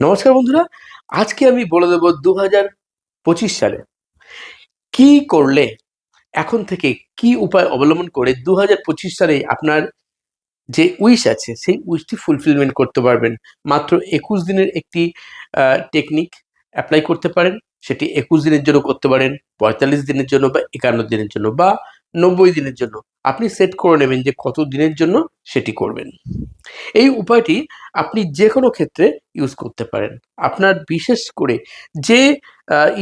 নমস্কার বন্ধুরা, আজকে আমি বলে দেবো দু পঁচিশ সালে কি করলে, এখন থেকে কি উপায় অবলম্বন করে দু হাজার পঁচিশ সালে আপনার যে উইশ আছে, সেই উইশটি ফুলফিলমেন্ট করতে পারবেন। মাত্র একুশ দিনের একটি টেকনিক অ্যাপ্লাই করতে পারেন। সেটি একুশ দিনের জন্য করতে পারেন, পঁয়তাল্লিশ দিনের জন্য বা একান্ন দিনের জন্য বা নব্বই দিনের জন্য। আপনি সেট করে নেবেন যে কত দিনের জন্য সেটি করবেন। এই উপায়টি আপনি যে কোনো ক্ষেত্রে ইউজ করতে পারেন। আপনার বিশেষ করে যে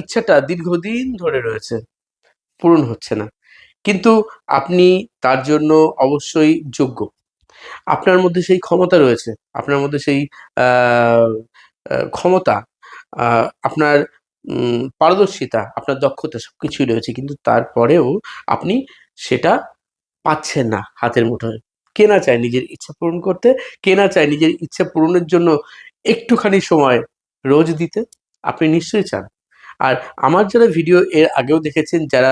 ইচ্ছাটা দীর্ঘদিন ধরে রয়েছে, পূরণ হচ্ছে না। কিন্তু আপনি তার জন্য অবশ্যই যোগ্য। আপনার মধ্যে সেই ক্ষমতা রয়েছে, আপনার মধ্যে সেই ক্ষমতা আপনার পারদর্শিতা, আপনার দক্ষতা, সবকিছুই রয়েছে। কিন্তু তারপরেও আপনি সেটা পাচ্ছেন না হাতের মুঠোয়। কেনা চায় নিজের ইচ্ছা পূরণ করতে, কেনা চায় নিজের ইচ্ছা পূরণের জন্য একটুখানি সময় রোজ দিতে, আপনি নিশ্চয়ই চান। আর আমার যারা ভিডিও এর আগেও দেখেছেন, যারা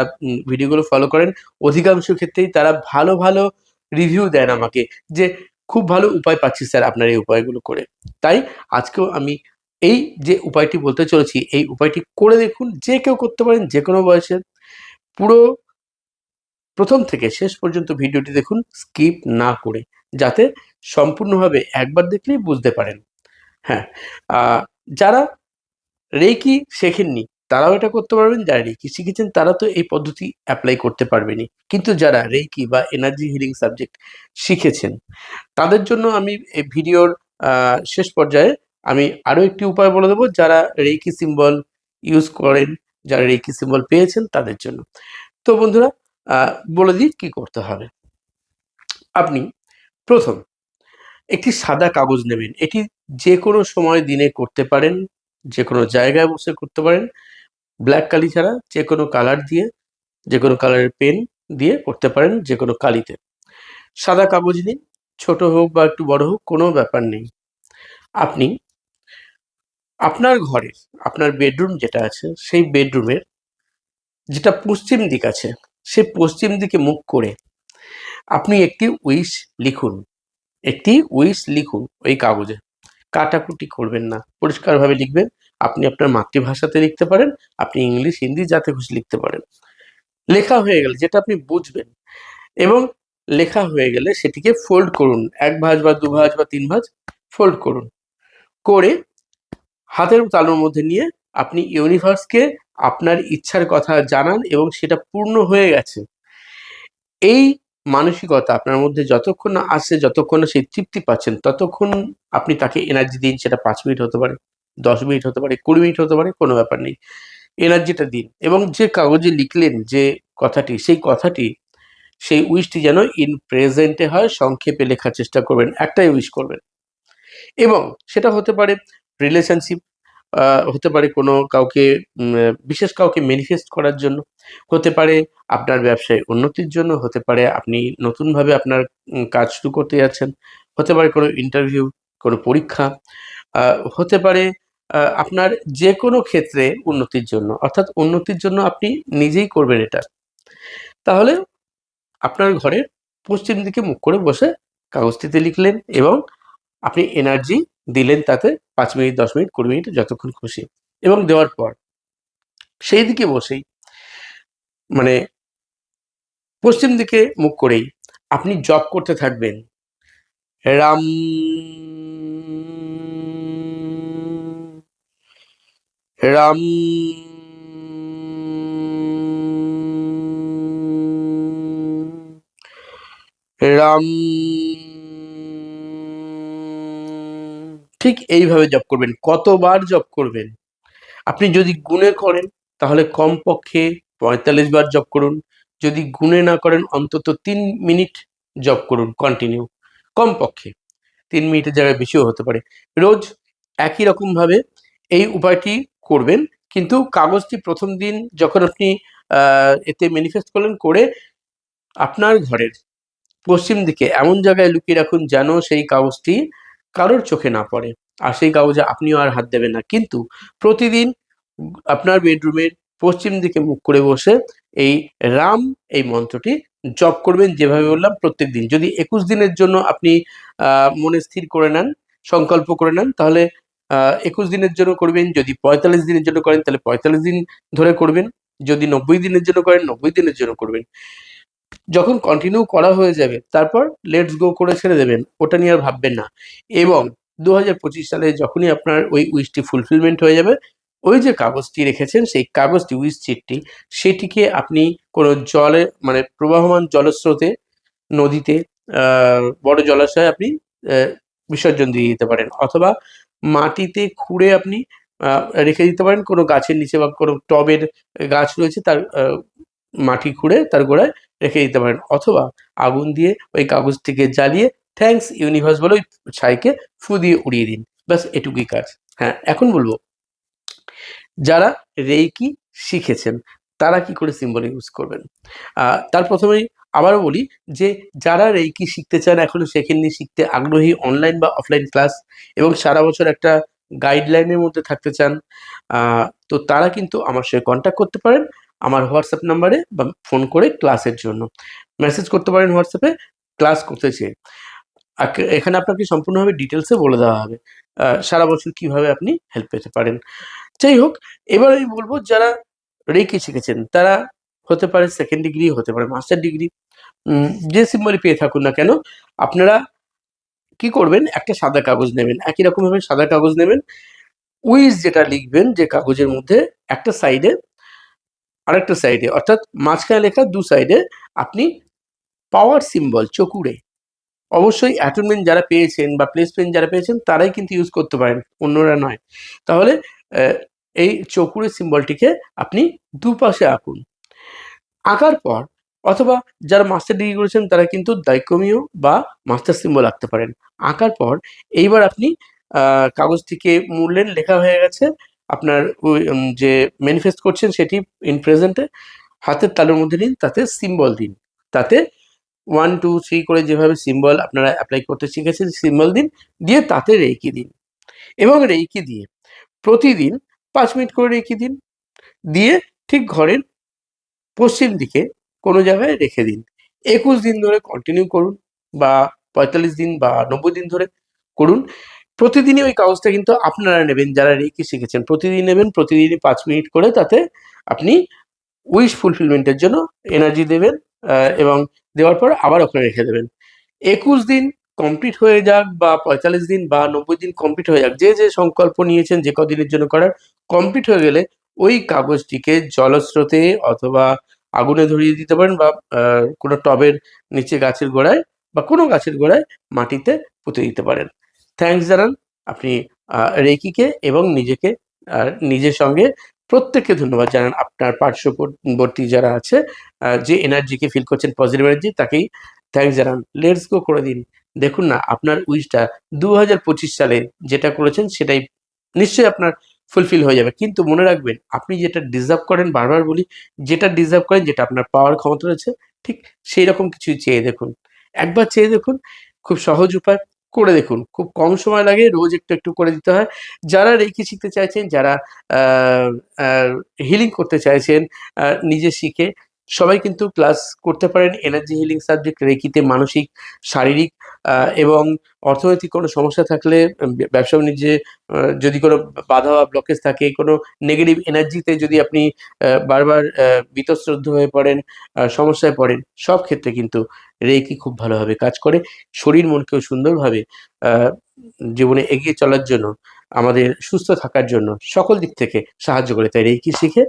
ভিডিওগুলো ফলো করেন, অধিকাংশ ক্ষেত্রেই তারা ভালো ভালো রিভিউ দেন আমাকে যে, খুব ভালো উপায় পাচ্ছি স্যার আপনার এই উপায়গুলো করে। তাই আজকেও আমি এই যে উপায়টি বলতে চলেছি, এই উপায়টি করে দেখুন যে কেউ করতে পারেন যে কোনো বয়সে। পুরো প্রথম থেকে শেষ পর্যন্ত ভিডিওটি দেখুন, স্কিপ না করে, যাতে সম্পূর্ণভাবে একবার দেখলেই বুঝতে পারেন। হ্যাঁ যারা রেকি শেখেননি, তারাও এটা করতে পারবেন, যারা রেকি শিখেছেন, তারা তো এই পদ্ধতি অ্যাপ্লাই করতে পারবেনি। কিন্তু যারা রেকি বা এনার্জি হিলিং সাবজেক্ট শিখেছেন, তাদের জন্য আমি এই ভিডিওর শেষ পর্যায়ে আমি আরও একটি উপায় বলে দেবো, যারা রেকি সিম্বল ইউজ করেন, যারা রেকি সিম্বল পেয়েছেন তাদের জন্য। তো বন্ধুরা বলে দিই কি করতে হবে। আপনি প্রথম একটি সাদা কাগজ নেবেন। এটি যে কোনো সময় দিনে করতে পারেন যে কোনো জায়গায় বসে করতে পারেন। ব্ল্যাক কালি ছাড়া যে কোনো কালার দিয়ে যে কোনো কালারের পেন দিয়ে করতে পারেন যে কোনো কালিতে। সাদা কাগজ নিন, ছোট হোক বা একটু বড় হোক, কোনো ব্যাপার নেই। আপনি আপনার ঘরে, আপনার বেডরুম যেটা আছে, সেই বেডরুমের যেটা পশ্চিম দিক আছে, সে পশ্চিম দিকে মুখ করে আপনি একটি উইশ লিখুন। একটি উইশ লিখুন ওই কাগজে। কাটাকুটি করবেন না। পরিষ্কারভাবে লিখবেন, আপনি আপনার মাতৃভাষাতে লিখতে পারেন, আপনি ইংলিশ, হিন্দি, যাতে খুশি লিখতে পারেন। লেখা হয়ে গেলে, যেটা আপনি বুঝবেন এবং লেখা হয়ে গেলে সেটিকে ফোল্ড করুন। এক ভাঁজ বা দু ভাঁজ বা তিন ভাঁজ ফোল্ড করুন। করে হাতের তালুর মধ্যে নিয়ে আপনি ইউনিভার্সকে আপনার ইচ্ছার কথা জানান এবং সেটা পূর্ণ হয়ে গেছে। এই মানসিকতা আপনার মধ্যে যতক্ষণ না আসে, যতক্ষণ না সেই তৃপ্তি পাচ্ছেন, ততক্ষণ আপনি তাকে এনার্জি দিন, সেটা পাঁচ মিনিট হতে পারে, দশ মিনিট হতে পারে, কুড়ি মিনিট হতে পারে, কোনো ব্যাপার নেই। এনার্জিটা দিন এবং যে কাগজে লিখলেন যে কথাটি, সেই কথাটি, সেই উইশটি যেন ইন প্রেজেন্টে হয়, সংক্ষেপে লেখার চেষ্টা করবেন, একটাই উইশ করবেন। এবং সেটা হতে পারে রিলেশনশিপ হতে পারে কোনো কাউকে বিশেষ কাউকে ম্যানিফেস্ট করার জন্য। হতে পারে আপনার ব্যবসায় উন্নতির জন্য, হতে পারে আপনি নতুনভাবে আপনার কাজ শুরু করতে যাচ্ছেন। হতে পারে কোনো ইন্টারভিউ কোনো পরীক্ষা হতে পারে আপনার যে কোনো ক্ষেত্রে উন্নতির জন্য। অর্থাৎ উন্নতির জন্য আপনি নিজেই করবেন এটা। তাহলে আপনার ঘরের পশ্চিম দিকে মুখ করে বসে কাগজটিতে লিখলেন এবং আপনি এনার্জি দিলেন তাতে পাঁচ মিনিট, দশ মিনিট, কুড়ি মিনিট যতক্ষণ খুশি এবং দেওয়ার পর সেই দিকে বসেই মানে পশ্চিম দিকে মুখ করেই আপনি জব করতে থাকবেন। রাম রাম রাম ঠিক এইভাবে জব করবেন, কতবার জব করবেন। আপনি যদি গুণে করেন, তাহলে কমপক্ষে পঁয়তাল্লিশ বার জব করুন। যদি গুণে না করেন, অন্তত তিন মিনিট জব করুন কন্টিনিউ কমপক্ষে। তিন মিনিটের জায়গায় বেশিও হতে পারে। রোজ একই রকমভাবে এই উপায়টি করবেন, কিন্তু কাগজটি প্রথম দিন যখন আপনি এতে ম্যানিফেস্ট করলেন করে আপনার ঘরের পশ্চিম দিকে এমন জায়গায় লুকিয়ে রাখুন যেন সেই কাগজটি কারোর চোখে না পড়ে। আর সেই কাগজে আপনিও আর হাত দেবেন না। কিন্তু প্রতিদিন আপনার বেডরুমের পশ্চিম দিকে মুখ করে বসে এই রাম এই মন্ত্রটি জপ করবেন যেভাবে বললাম প্রত্যেক দিন। যদি একুশ দিনের জন্য আপনি মনে স্থির করে নেন, সংকল্প করে নেন, তাহলে একুশ দিনের জন্য করবেন। যদি পঁয়তাল্লিশ দিনের জন্য করেন, তাহলে পঁয়তাল্লিশ দিন ধরে করবেন। যদি নব্বই দিনের জন্য করেন, নব্বই দিনের জন্য করবেন। যখন কন্টিনিউ করা হয়ে যাবে, তারপর লেটস গো করে ছেড়ে দেবেন, ওটা নিয়ে আর ভাববেন না। এবং দু হাজার পঁচিশ সালে যখনই আপনার ওই উইশটি ফুলফিলমেন্ট হয়ে যাবে, ওই যে কাগজটি রেখেছেন, সেই কাগজটি উইশ চিটটি সেটিকে আপনি কোনো জলে মানে প্রবাহমান জলস্রোতে, নদীতে বড় জলাশয়ে আপনি বিসর্জন দিয়ে দিতে পারেন। অথবা মাটিতে খুঁড়ে আপনি রেখে দিতে পারেন, কোনো গাছের নিচে বা কোনো টবের গাছ রয়েছে, তার মাটি খুঁড়ে তার গোড়ায় রেখে দিতে পারেন। অথবা আগুন দিয়ে ওই কাগজটিকে জ্বালিয়ে থ্যাঙ্কস ইউনিভার্স বলে ওই ছাইকে ফু দিয়ে উড়িয়ে দিন। ব্যাস, এটুকুই কাজ। হ্যাঁ এখন বলব, যারা রেইকি শিখেছেন, তারা কি করে সিম্বল ইউজ করবেন? তার প্রথমেই আবারও বলি যে, যারা রেইকি শিখতে চান, এখনও শেখেননি, শিখতে আগ্রহী অনলাইন বা অফলাইন ক্লাস এবং সারা বছর একটা গাইডলাইনের মধ্যে থাকতে চান তো তারা কিন্তু আমার সঙ্গে কন্ট্যাক্ট করতে পারেন। আমার হোয়াটসঅ্যাপ নাম্বারে বা ফোন করে ক্লাসের জন্য। মেসেজ করতে পারেন হোয়াটসঅ্যাপে, ক্লাস করতে চেয়ে। এখানে আপনাকে সম্পূর্ণভাবে ডিটেলসে বলে দেওয়া হবে সারা বছর কীভাবে আপনি হেল্প পেতে পারেন। যাই হোক, এবার আমি বলব যারা রেকি শিখেছেন, তারা হতে পারে সেকেন্ড ডিগ্রি হতে পারে মাস্টার ডিগ্রি যে সিম্বলই পেয়ে থাকুন না কেন, আপনারা কি করবেন, একটা সাদা কাগজ নেবেন, একই রকমভাবে সাদা কাগজ নেবেন, উইজ যেটা লিখবেন যে কাগজের মধ্যে একটা সাইডে আরেকটা সাইডে অর্থাৎ মাঝখানে লেখা দু সাইডে আপনি পাওয়ার সিম্বল চকুরে। অবশ্যই অ্যাটনমেন্ট যারা পেয়েছেন বা প্লেসমেন্ট যারা পেয়েছেন, তারাই কিন্তু ইউজ করতে পারেন, অন্যরা নয়। তাহলে এই চকুরের সিম্বলটিকে আপনি দুপাশে আঁকুন। আঁকার পর, অথবা যারা মাস্টার ডিগ্রি করেছেন, তারা কিন্তু দাইকমীয় বা মাস্টার সিম্বল আঁকতে পারেন। আঁকার পর, এইবার আপনি কাগজটিকে মূল্যের লেখা হয়ে গেছে আপনার যে ম্যানিফেস্ট করছেন সেটি ইন প্রেজেন্টে হাতের তালুর মধ্যে নিন, তাতে সিম্বল দিন। তাতে ওয়ান টু থ্রি করে যেভাবে সিম্বল আপনারা অ্যাপ্লাই করতে শিখেছেন সিম্বল দিন, দিয়ে তাতে রেকি দিন। এবং রেকি দিয়ে প্রতিদিন পাঁচ মিনিট করে রেকি দিন, দিয়ে ঠিক ঘরের পশ্চিম দিকে কোনো জায়গায় রেখে দিন। একুশ দিন ধরে কন্টিনিউ করুন বা পঁয়তাল্লিশ দিন বা নব্বই দিন ধরে করুন। প্রতিদিনই ওই কাগজটা কিন্তু আপনারা নেবেন, যারা রেকি শিখেছেন। প্রতিদিন নেবেন প্রতিদিনই পাঁচ মিনিট করে তাতে আপনি উইশ ফুলফিলমেন্টের জন্য এনার্জি দেবেন এবং দেওয়ার পর আবার ওখানে রেখে দেবেন। একুশ দিন কমপ্লিট হয়ে যাক বা পঁয়তাল্লিশ দিন বা নব্বই দিন কমপ্লিট হয়ে যাক, যে যে সংকল্প নিয়েছেন, যে কদিনের জন্য করার কমপ্লিট হয়ে গেলে ওই কাগজটিকে জলস্রোতে অথবা আগুনে ধরিয়ে দিতে পারেন বা কোনো টবের নিচে গাছের গোড়ায় বা কোনো গাছের গোড়ায় মাটিতে পুঁতে দিতে পারেন। থ্যাঙ্কস জানান আপনি রেকিকে এবং নিজেকে নিজের সঙ্গে প্রত্যেককে ধন্যবাদ জানান। আপনার পার্শ্ববর্তী যারা আছে যে এনার্জিকে ফিল করছেন পজিটিভ এনার্জি তাকেই থ্যাঙ্কস জানান লেটস গো করে দিন। দেখুন না, আপনার উইশটা দু হাজার পঁচিশ সালে যেটা করেছেন, সেটাই নিশ্চয়ই আপনার ফুলফিল হয়ে যাবে। কিন্তু মনে রাখবেন, আপনি যেটা ডিজার্ভ করেন, বারবার বলি, যেটা ডিজার্ভ করেন, যেটা আপনার পাওয়ার ক্ষমতা রয়েছে, ঠিক সেই রকম কিছু চেয়ে দেখুন। একবার চেয়ে দেখুন, খুব সহজ উপায় করে দেখুন। খুব কম সময় লাগে, রোজ একটু একটু করে দিতে হয়। যারা রেখে শিখতে চাইছেন, যারা হিলিং করতে চাইছেন নিজে শিখে সবাই কিন্তু ক্লাস করতে পারেন এনার্জি হিলিং সাবজেক্ট রেকিতে মানসিক, শারীরিক এবং অর্থনৈতিক কোনো সমস্যা থাকলে ব্যবসা বাণিজ্যে যদি কোনো বাধা বা ব্লকেজ থাকে, কোনো নেগেটিভ এনার্জিতে যদি আপনি বারবার বীতশ্রদ্ধ হয়ে পড়েন সমস্যায় পড়েন, সব ক্ষেত্রে কিন্তু রেকি খুব ভালোভাবে কাজ করে। শরীর মনকেও সুন্দরভাবে জীবনে এগিয়ে চলার জন্য আমাদের সুস্থ থাকার জন্য সকল দিক থেকে সাহায্য করে তাই রেকি শিখে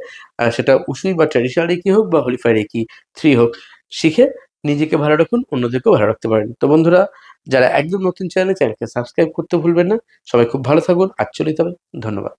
সেটা উসুই বা ট্র্যাডিশনাল রেকি হোক বা হলিফাই রেকি থ্রি হোক, শিখে নিজেকে ভালো রাখুন, অন্যদেরকেও ভালো রাখতে পারেন। তো বন্ধুরা, যারা একদম নতুন চ্যানেল চ্যানেলকে সাবস্ক্রাইব করতে ভুলবেন না। সবাই খুব ভালো থাকুন, আজ চলিত হবে। ধন্যবাদ।